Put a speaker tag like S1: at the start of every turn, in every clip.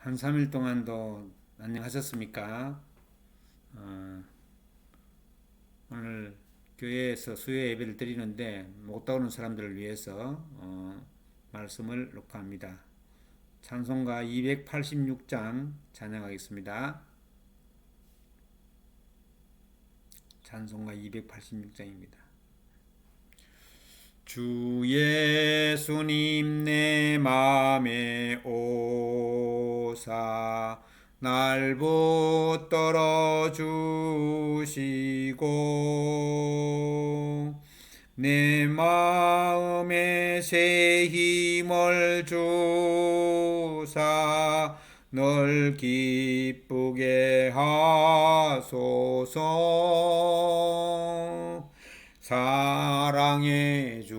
S1: 한 3일 동안도 안녕하셨습니까? 어, 오늘 교회에서 수요 예배를 드리는데 못 오는 사람들을 위해서 어, 말씀을 녹화합니다. 찬송가 286장 찬양하겠습니다. 찬송가 286장입니다. 주 예수님 내 맘에 오사 날 붙들어 주시고 내 마음에 새 힘을 주사 널 기쁘게 하소서. 사랑의 주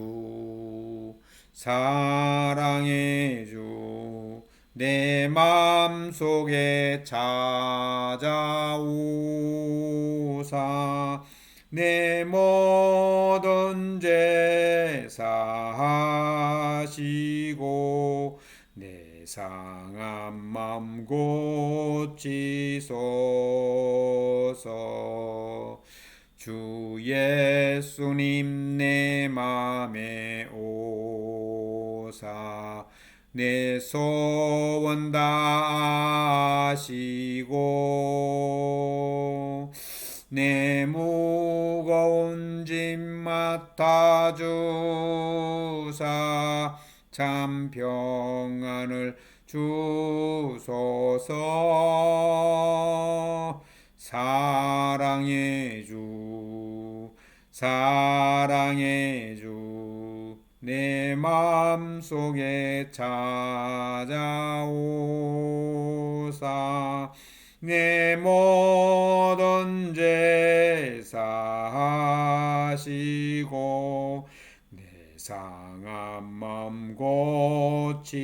S1: 사랑의 주내 맘속에 찾아오사. 내 모든 제사 하시고 내 상한 맘 고치소서. 주 예수님 내 맘에 오사 내 소원 다 아시고 내 무거운 짐 맡아 주사 참 평안을 주소서. 사랑의 주 사랑의 주 내 마음속에 찾아오사. 내 모든 제사 하시고 내 상한 맘 고치소서.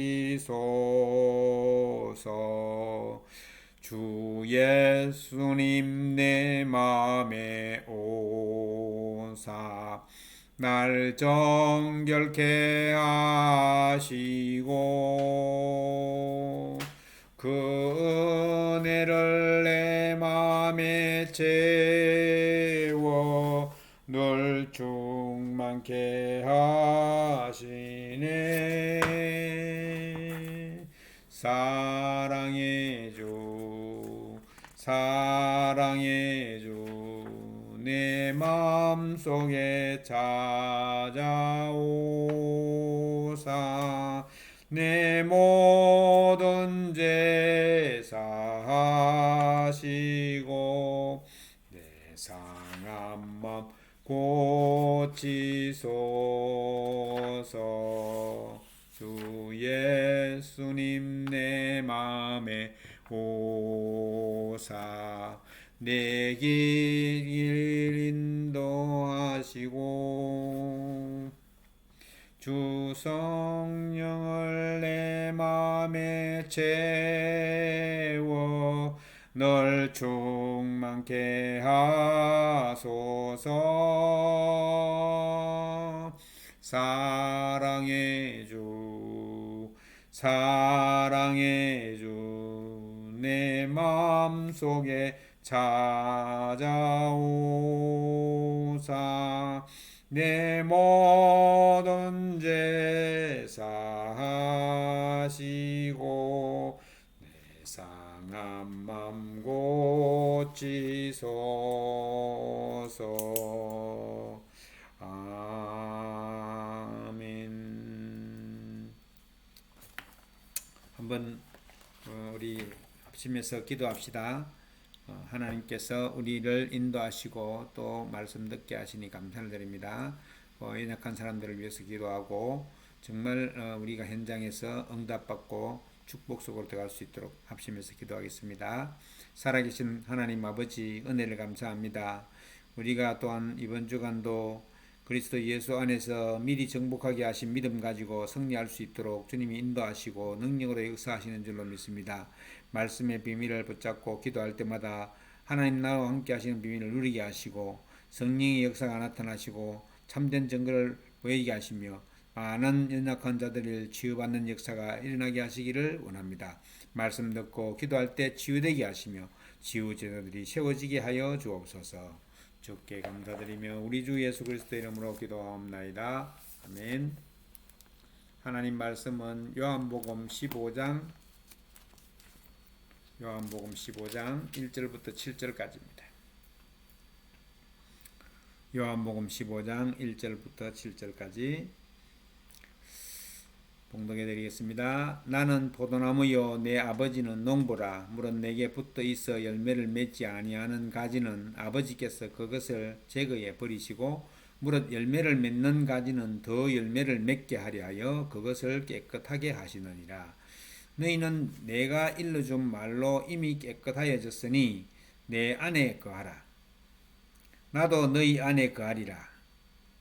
S1: 주 예수님 내 맘에 오사 날 정결케 하시고 그 은혜를 내 맘에 채워 늘 충만케 하시네. 사랑의 주 사랑의 주 내 마음속에 찾아오사. 내 모든 제사 하시고 내 상한 맘 고치소서. 주 예수님 내 맘에 오사 내길 인도하시고 주 성령을 내 맘에 채워 널 충만케 하소서. 사랑의 주 사랑의 주내 마음속에 찾아오사 내 모든 제사 하시고 내 상한 맘 고치소서 아멘 한번 어, 우리 합심해서 기도합시다. 어, 하나님께서 우리를 인도하시고 또 말씀 듣게 하시니 감사를 드립니다. 어, 연약한 사람들을 위해서 기도하고 정말 어, 우리가 현장에서 응답받고 축복 속으로 들어갈 수 있도록 합심해서 기도하겠습니다. 살아계신 하나님 아버지 은혜를 감사합니다. 우리가 또한 이번 주간도 그리스도 예수 안에서 미리 정복하게 하신 믿음 가지고 승리할 수 있도록 주님이 인도하시고 능력으로 역사하시는 줄로 믿습니다. 말씀의 비밀을 붙잡고 기도할 때마다 하나님 나와 함께 하시는 비밀을 누리게 하시고 성령의 역사가 나타나시고 참된 증거를 보이게 하시며 많은 연약한 자들을 치유받는 역사가 일어나게 하시기를 원합니다. 말씀 듣고 기도할 때 치유되게 하시며 치유 제자들이 세워지게 하여 주옵소서. 주께 감사드리며 우리 주 예수 그리스도 이름으로 기도하옵나이다. 아멘. 하나님 말씀은 요한복음 15장 요한복음 15장 1절부터 7절까지입니다. 요한복음 15장 1절부터 7절까지 봉독해 드리겠습니다. 나는 포도나무요 내 아버지는 농부라 물은 내게 붙어 있어 열매를 맺지 아니하는 가지는 아버지께서 그것을 제거해 버리시고 무릇 열매를 맺는 가지는 더 열매를 맺게 하려 하여 그것을 깨끗하게 하시느니라. 너희는 내가 일러준 말로 이미 깨끗하여졌으니 내 안에 거하라. 나도 너희 안에 거하리라.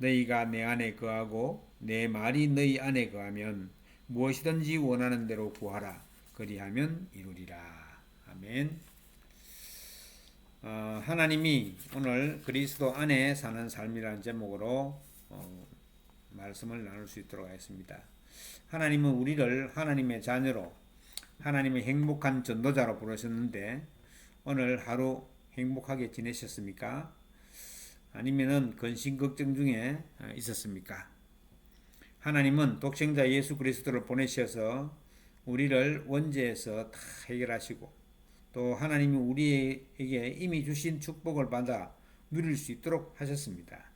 S1: 너희가 내 안에 거하고 내 말이 너희 안에 거하면 무엇이든지 원하는 대로 구하라. 그리하면 이루리라. 아멘. 어, 하나님이 오늘 그리스도 안에 사는 삶이라는 제목으로 어, 말씀을 나눌 수 있도록 하겠습니다. 하나님은 우리를 하나님의 자녀로 하나님의 행복한 전도자로 부르셨는데 오늘 하루 행복하게 지내셨습니까? 아니면은 근심 걱정 중에 있었습니까? 하나님은 독생자 예수 그리스도를 보내셔서 우리를 원죄에서 다 해결하시고 또 하나님이 우리에게 이미 주신 축복을 받아 누릴 수 있도록 하셨습니다.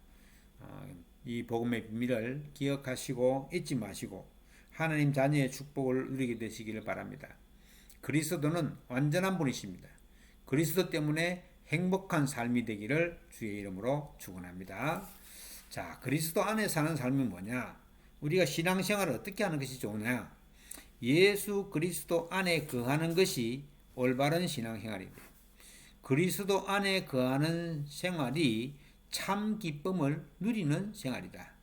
S1: 이 복음의 비밀을 기억하시고 잊지 마시고 하나님 자녀의 축복을 누리게 되시기를 바랍니다. 그리스도는 완전한 분이십니다. 그리스도 때문에 행복한 삶이 되기를 주의 이름으로 축원합니다. 자, 그리스도 안에 사는 삶이 뭐냐? 우리가 신앙생활을 어떻게 하는 것이 좋으냐? 예수 그리스도 안에 거하는 것이 올바른 신앙생활입니다. 그리스도 안에 거하는 생활이 참 기쁨을 누리는 생활이다.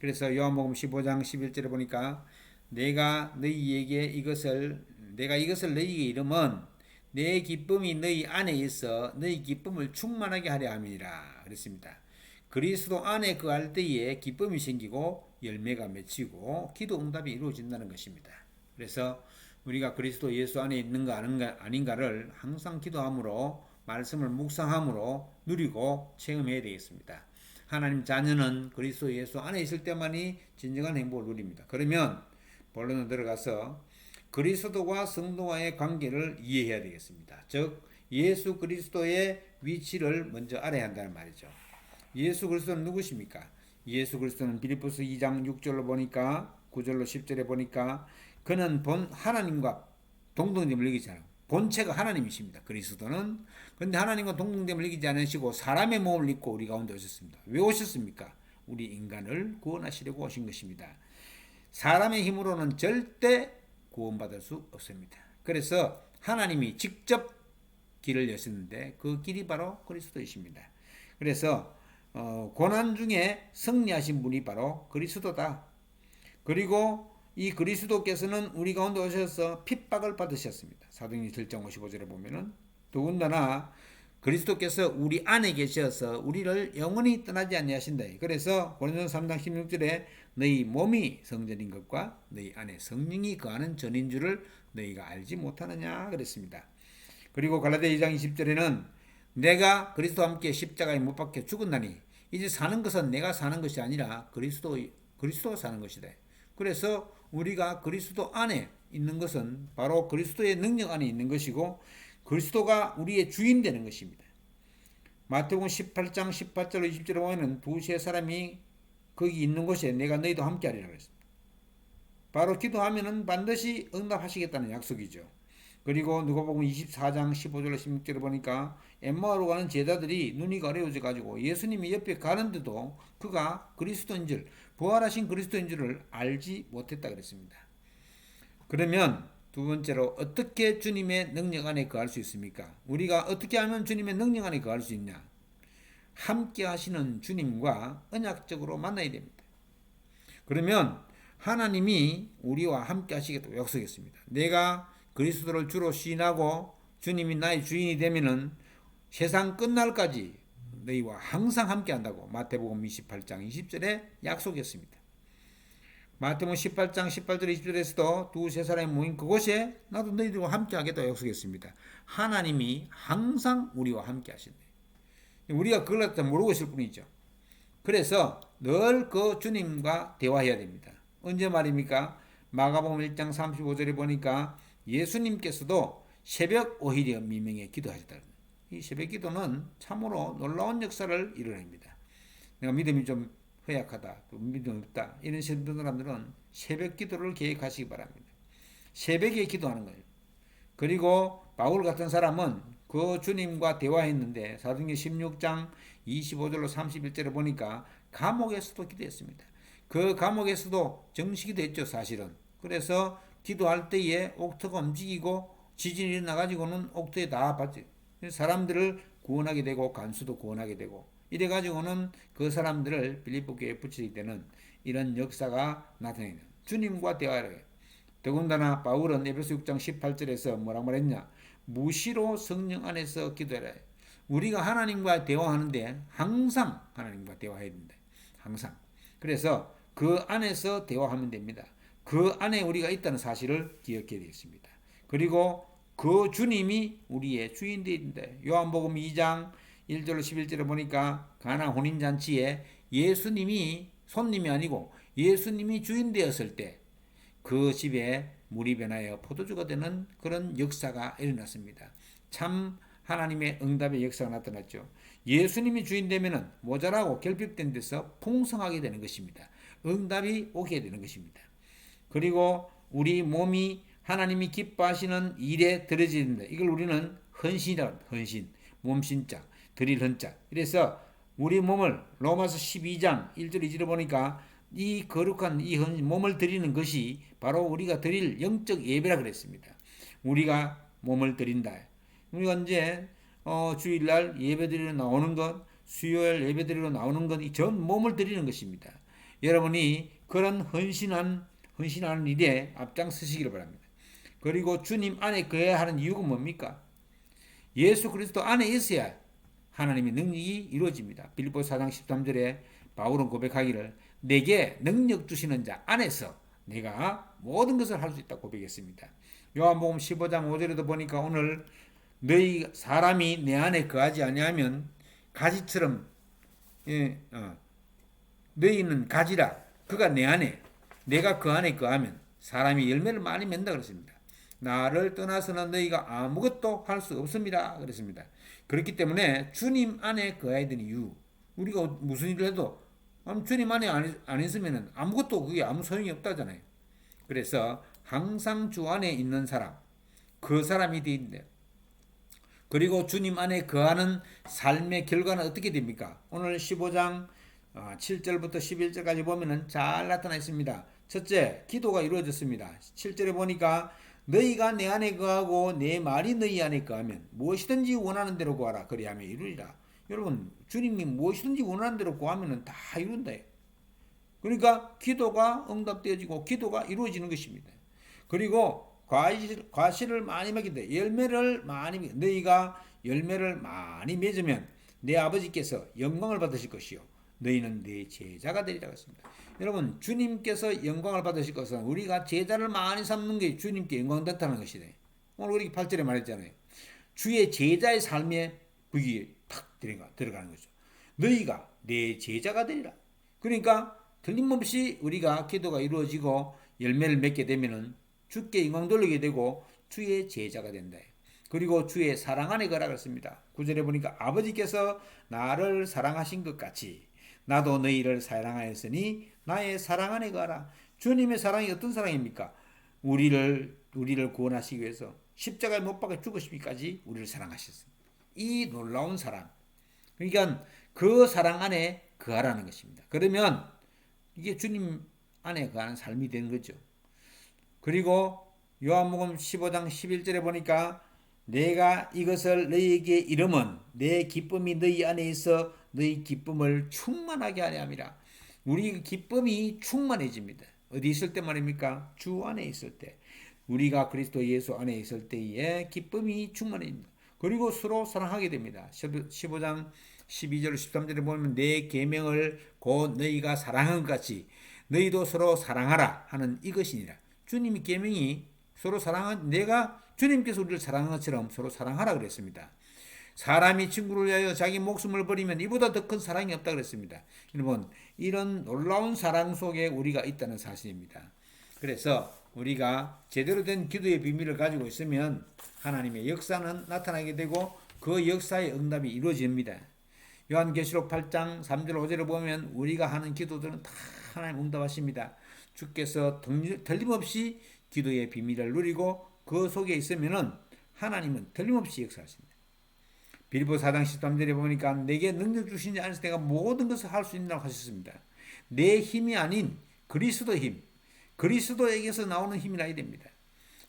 S1: 그래서 요한복음 15장 11절에 보니까 내가 너희에게 이것을 내가 이것을 너희에게 이름은 내 기쁨이 너희 안에 있어 너희 기쁨을 충만하게 하려 함이니라 그랬습니다. 그리스도 안에 그할 때에 기쁨이 생기고 열매가 맺히고 기도 응답이 이루어진다는 것입니다. 그래서 우리가 그리스도 예수 안에 있는가 아닌가, 를 항상 기도함으로 말씀을 묵상함으로 누리고 체험해야 되겠습니다. 하나님 자녀는 그리스도 예수 안에 있을 때만이 진정한 행복을 누립니다. 그러면 본론에 들어가서 그리스도와 성도와의 관계를 이해해야 되겠습니다. 즉 예수 그리스도의 위치를 먼저 알아야 한다는 말이죠. 예수 그리스도는 누구십니까? 예수 그리스도는 빌립보서 2장 6절로 보니까 9절로 10절에 보니까 그는 본 하나님과 동등됨을 이기잖아요. 본체가 하나님이십니다. 그리스도는 그런데 하나님과 동등됨을 이기지 않으시고 사람의 몸을 입고 우리 가운데 오셨습니다. 왜 오셨습니까? 우리 인간을 구원하시려고 오신 것입니다. 사람의 힘으로는 절대 구원받을 수 없습니다. 그래서 하나님이 직접 길을 여셨는데 그 길이 바로 그리스도이십니다. 그래서 어, 고난 중에 승리하신 분이 바로 그리스도다. 그리고 이 그리스도께서는 우리 가운데 오셔서 핍박을 받으셨습니다. 사도행전 7장 55절에 보면은 더군다나 그리스도께서 우리 안에 계셔서 우리를 영원히 떠나지 아니하신다. 그래서 고린도서 3장 16절에 너희 몸이 성전인 것과 너희 안에 성령이 거하는 전인 줄을 너희가 알지 못하느냐 그랬습니다. 그리고 갈라디아 2장 20절에는 내가 그리스도와 함께 십자가에 못 박혀 죽었나니 이제 사는 것은 내가 사는 것이 아니라 그리스도 그리스도가 사는 것이다. 그래서 우리가 그리스도 안에 있는 것은 바로 그리스도의 능력 안에 있는 것이고 그리스도가 우리의 주인 되는 것입니다. 마태복음 18장 18절 20절에 보면 두세 사람이 거기 있는 곳에 내가 너희도 함께 하리라 그랬습니다. 바로 기도하면은 반드시 응답하시겠다는 약속이죠. 그리고 누가복음 24장 15절로 16절에 보니까 엠마오로 가는 제자들이 눈이 가려워져 가지고 예수님이 옆에 가는데도 그가 그리스도인 줄 부활하신 그리스도인 줄을 알지 못했다 그랬습니다. 그러면 두 번째로 어떻게 주님의 능력 안에 거할 수 있습니까? 우리가 어떻게 하면 주님의 능력 안에 거할 수 있냐? 함께 하시는 주님과 언약적으로 만나야 됩니다. 그러면 하나님이 우리와 함께 하시겠다고 약속했습니다. 내가 그리스도를 주로 시인하고 주님이 나의 주인이 되면은 세상 끝날까지 너희와 항상 함께 한다고 마태복음 28장 20절에 약속했습니다. 마태복음 18장 18절 20절에서도 두 세 사람이 모인 그곳에 나도 너희들과 함께 하겠다고 약속했습니다. 하나님이 항상 우리와 함께 하신다. 우리가 그걸 갖다 모르고 있을 뿐이죠. 그래서 늘 그 주님과 대화해야 됩니다. 언제 말입니까? 마가복음 1장 35절에 보니까 예수님께서도 새벽 오히려 미명에 기도하셨다. 이 새벽 기도는 참으로 놀라운 역사를 이뤄냅니다. 내가 믿음이 좀 허약하다, 또 믿음 없다 이런 사람들은 새벽 기도를 계획하시기 바랍니다. 새벽에 기도하는 거예요. 그리고 바울 같은 사람은 그 주님과 대화했는데 사도행전 16장 25절로 31절에 보니까 감옥에서도 기도했습니다. 그 감옥에서도 정식기도 했죠, 사실은. 그래서 기도할 때에 옥토가 움직이고 지진이 일어나가지고는 옥토에 다 받죠. 사람들을 구원하게 되고 간수도 구원하게 되고 이래 가지고는 그 사람들을 빌립보 교회에 붙이게 되는 이런 역사가 나타내는 주님과 대화를 해요. 더군다나 바울은 에베소 6장 18절에서 뭐라 말했냐? 무시로 성령 안에서 기도해라. 우리가 하나님과 대화하는데 항상 하나님과 대화해야 된다. 항상. 그래서 그 안에서 대화하면 됩니다. 그 안에 우리가 있다는 사실을 기억해야 되겠습니다. 그리고 그 주님이 우리의 주인 되인다. 요한복음 2장 1절로 11절에 보니까 가나 혼인 잔치에 예수님이 손님이 아니고 예수님이 주인 되었을 때 그 집에 물이 변하여 포도주가 되는 그런 역사가 일어났습니다. 참 하나님의 응답의 역사가 나타났죠. 예수님이 주인 되면은 모자라고 결핍된 데서 풍성하게 되는 것입니다. 응답이 오게 되는 것입니다. 그리고 우리 몸이 하나님이 기뻐하시는 일에 들어진다. 이걸 우리는 헌신이라고 헌신. 몸신자, 드릴 헌자. 그래서 우리 몸을 로마서 12장 1절 2절에 보니까 이 거룩한 이 몸을 드리는 것이 바로 우리가 드릴 영적 예배라 그랬습니다. 우리가 몸을 드린다. 우리가 이제 어, 주일날 예배드리러 나오는 것, 수요일 예배드리러 나오는 것, 이 전 몸을 드리는 것입니다. 여러분이 그런 헌신한 헌신하는 일에 앞장서시기를 바랍니다. 그리고 주님 안에 거해야 하는 이유가 뭡니까? 예수 그리스도 안에 있어야 하나님의 능력이 이루어집니다. 빌보 4장 13절에 바울은 고백하기를 내게 능력 주시는 자 안에서 내가 모든 것을 할 수 있다 고백했습니다. 요한복음 15장 5절에도 보니까 오늘 너희 사람이 내 안에 거하지 아니하면 가지처럼 예, 어, 너희는 가지라 그가 내 안에 내가 그 안에 거하면 사람이 열매를 많이 맺는다 그랬습니다. 나를 떠나서는 너희가 아무것도 할 수 없습니다. 그랬습니다. 그렇기 때문에 주님 안에 거해야 되는 이유. 우리가 무슨 일을 해도 주님 안에 안 있으면 아무것도 그게 아무 소용이 없다잖아요. 그래서 항상 주 안에 있는 사람, 그 사람이 되는데 그리고 주님 안에 거하는 삶의 결과는 어떻게 됩니까? 오늘 15장 7절부터 어, 11절까지 보면은 잘 나타나 있습니다. 첫째, 기도가 이루어졌습니다. 7절에 보니까 너희가 내 안에 거하고 내 말이 너희 안에 거하면 무엇이든지 원하는 대로 구하라. 그리하면 이루리라. 여러분, 주님이 무엇이든지 원하는 대로 구하면 다 이룬다. 그러니까 기도가 응답되어지고 기도가 이루어지는 것입니다. 그리고 과실, 과실을 많이 돼. 열매를 많이 맺 너희가 열매를 많이 맺으면 내 아버지께서 영광을 받으실 것이요. 너희는 내 제자가 되리라고 했습니다. 여러분 주님께서 영광을 받으실 것은 우리가 제자를 많이 삼는 게 주님께 영광 됐다는 것이네. 오늘 우리 8절에 말했잖아요. 주의 제자의 삶에 북이 탁 들어가, 들어가는 거죠. 너희가 내 제자가 되리라. 그러니까 틀림없이 우리가 기도가 이루어지고 열매를 맺게 되면은 주께 영광 돌리게 되고 주의 제자가 된다. 그리고 주의 사랑 안에 거라 그랬습니다. 구절에 보니까 아버지께서 나를 사랑하신 것 같이 나도 너희를 사랑하였으니 나의 사랑 안에 거하라. 주님의 사랑이 어떤 사랑입니까? 우리를 우리를 구원하시기 위해서 십자가에 못 박아 죽으시기까지 우리를 사랑하셨습니다. 이 놀라운 사랑. 그러니까 그 사랑 안에 거하라는 것입니다. 그러면 이게 주님 안에 거하는 삶이 되는 거죠. 그리고 요한복음 15장 11절에 보니까 내가 이것을 너희에게 이름은 내 기쁨이 너희 안에 있어 너희 기쁨을 충만하게 하려 함이라. 우리 기쁨이 충만해집니다. 어디 있을 때 말입니까? 주 안에 있을 때. 우리가 그리스도 예수 안에 있을 때에 기쁨이 충만해집니다. 그리고 서로 사랑하게 됩니다. 15장 12절 13절에 보면 내 계명을 곧 너희가 사랑한 것 같이 너희도 서로 사랑하라 하는 이것이니라. 주님이 계명이 서로 사랑한 내가 주님께서 우리를 사랑한 것처럼 서로 사랑하라 그랬습니다. 사람이 친구를 위하여 자기 목숨을 버리면 이보다 더 큰 사랑이 없다 그랬습니다. 여러분 이런 놀라운 사랑 속에 우리가 있다는 사실입니다. 그래서 우리가 제대로 된 기도의 비밀을 가지고 있으면 하나님의 역사는 나타나게 되고 그 역사의 응답이 이루어집니다. 요한계시록 8장 3절 5절을 보면 우리가 하는 기도들은 다 하나님 응답하십니다. 주께서 틀림없이 기도의 비밀을 누리고 그 속에 있으면은 하나님은 틀림없이 역사하십니다. 빌보 4장 13절에 보니까 내게 능력 주신 지 안에서 내가 모든 것을 할 수 있다고 하셨습니다. 내 힘이 아닌 그리스도 힘, 그리스도에게서 나오는 힘이 나야 됩니다.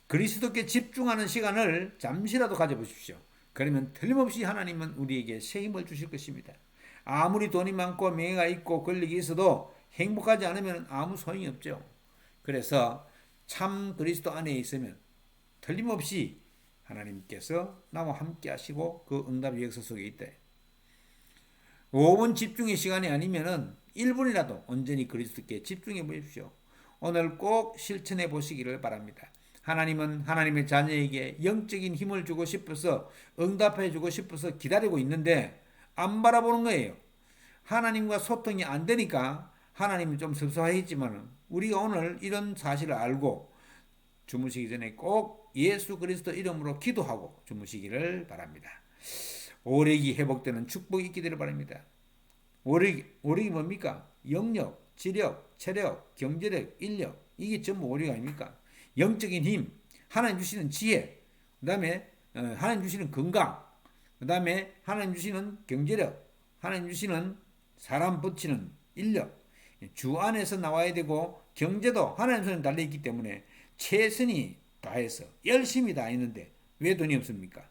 S1: 그리스도께 집중하는 시간을 잠시라도 가져보십시오. 그러면 틀림없이 하나님은 우리에게 새 힘을 주실 것입니다. 아무리 돈이 많고 명예가 있고 권력이 있어도 행복하지 않으면 아무 소용이 없죠. 그래서 참 그리스도 안에 있으면 틀림없이 하나님께서 나와 함께 하시고 그 응답의 역사 속에 있다. 5분 집중의 시간이 아니면은 1분이라도 온전히 그리스도께 집중해 보십시오. 오늘 꼭 실천해 보시기를 바랍니다. 하나님은 하나님의 자녀에게 영적인 힘을 주고 싶어서 응답해 주고 싶어서 기다리고 있는데 안 바라보는 거예요. 하나님과 소통이 안 되니까 하나님이 좀 섭섭하겠지만 우리가 오늘 이런 사실을 알고 주무시기 전에 꼭 예수 그리스도 이름으로 기도하고 주무시기를 바랍니다. 오력이 회복되는 축복이 있기를 바랍니다. 오력이, 오력이 뭡니까? 영력, 지력, 체력, 경제력, 인력 이게 전부 오력 아닙니까? 영적인 힘, 하나님 주시는 지혜, 그 다음에 어, 하나님 주시는 건강, 그 다음에 하나님 주시는 경제력, 하나님 주시는 사람 붙이는 인력, 주 안에서 나와야 되고 경제도 하나님 손에 달려 있기 때문에 최선이 다해서 열심히 다 했는데 왜 돈이 없습니까?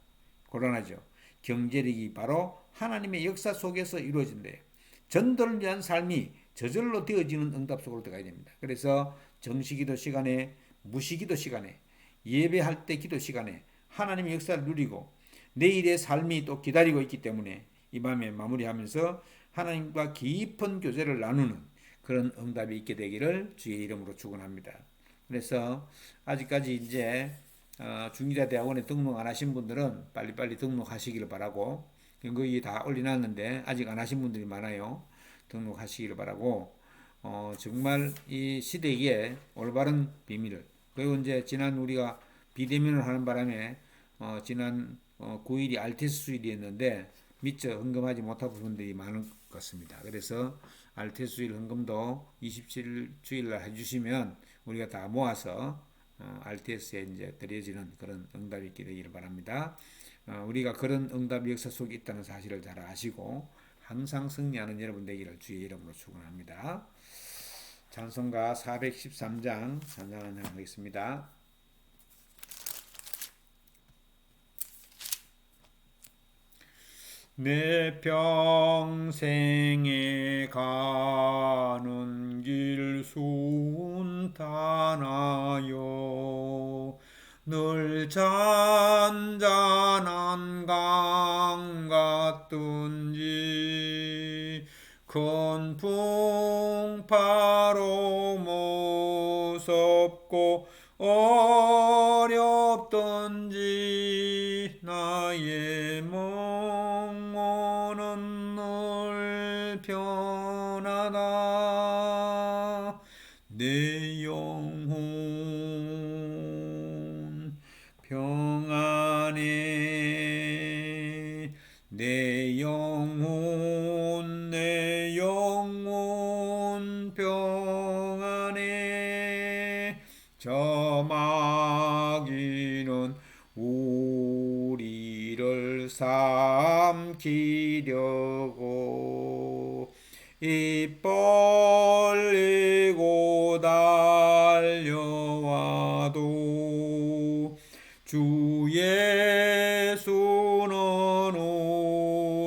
S1: 곤란하죠. 경제력이 바로 하나님의 역사 속에서 이루어진대. 전도를 위한 삶이 저절로 되어지는 응답 속으로 들어가야 됩니다. 그래서 정시기도 시간에 무시기도 시간에 예배할 때 기도 시간에 하나님의 역사를 누리고 내일의 삶이 또 기다리고 있기 때문에 이 밤에 마무리하면서 하나님과 깊은 교제를 나누는 그런 응답이 있게 되기를 주의 이름으로 축원합니다. 그래서 아직까지 이제 어, 중기자 대학원에 등록 안 하신 분들은 빨리빨리 등록하시기를 바라고 거의 다 올려놨는데 아직 안 하신 분들이 많아요. 등록하시기를 바라고 어, 정말 이 시대에 올바른 비밀을 그리고 이제 지난 우리가 비대면을 하는 바람에 어, 지난 어, 9일이 알테스 수일이었는데 미처 헌금하지 못한 부분들이 많은 것 같습니다. 그래서 알테스 수일 헌금도 27일 주일날 해주시면 우리가 다 모아서 어, RTS에 이제 드려지는 그런 응답이 있게 되기를 바랍니다. 어, 우리가 그런 응답 역사 속에 있다는 사실을 잘 아시고 항상 승리하는 여러분 되기를 주의 이름으로 축원합니다. 찬송가 413장 찬양하겠습니다. 내 평생에 가는 길 순탄하여 늘 잔잔한 강 같든지 큰 풍파로 무섭고 어 하고 입 벌리고 달려와도 주 예수는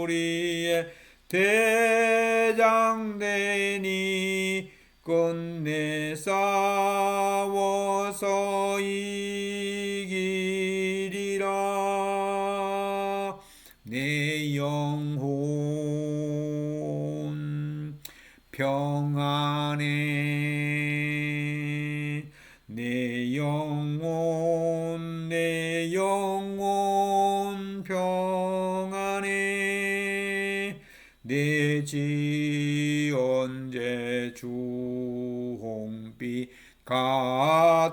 S1: 우리의 대장되니 끝내 싸워서 이 내지 언제 주홍빛 같더라도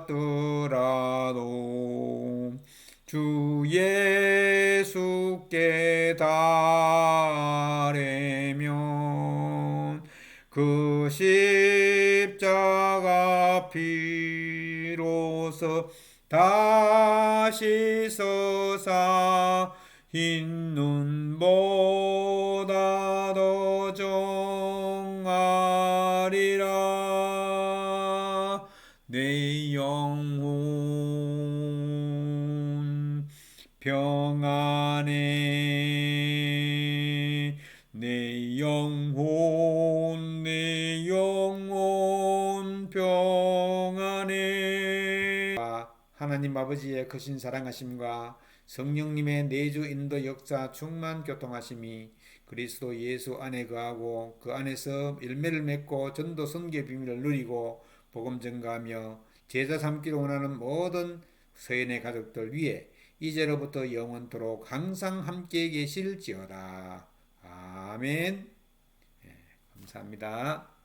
S1: 평안해 내 영혼 내 영혼 평안해 하나님 아버지의 크신 사랑하심과 성령님의 내주 인도 역사 충만 교통하심이 그리스도 예수 안에 거하고 그 안에서 열매를 맺고 전도 선교 비밀을 누리고 복음 전가하며 제자 삼기를 원하는 모든 서연의 가족들 위해 이제로부터 영원토록 항상 함께 계실지어다. 아멘. 예, 감사합니다.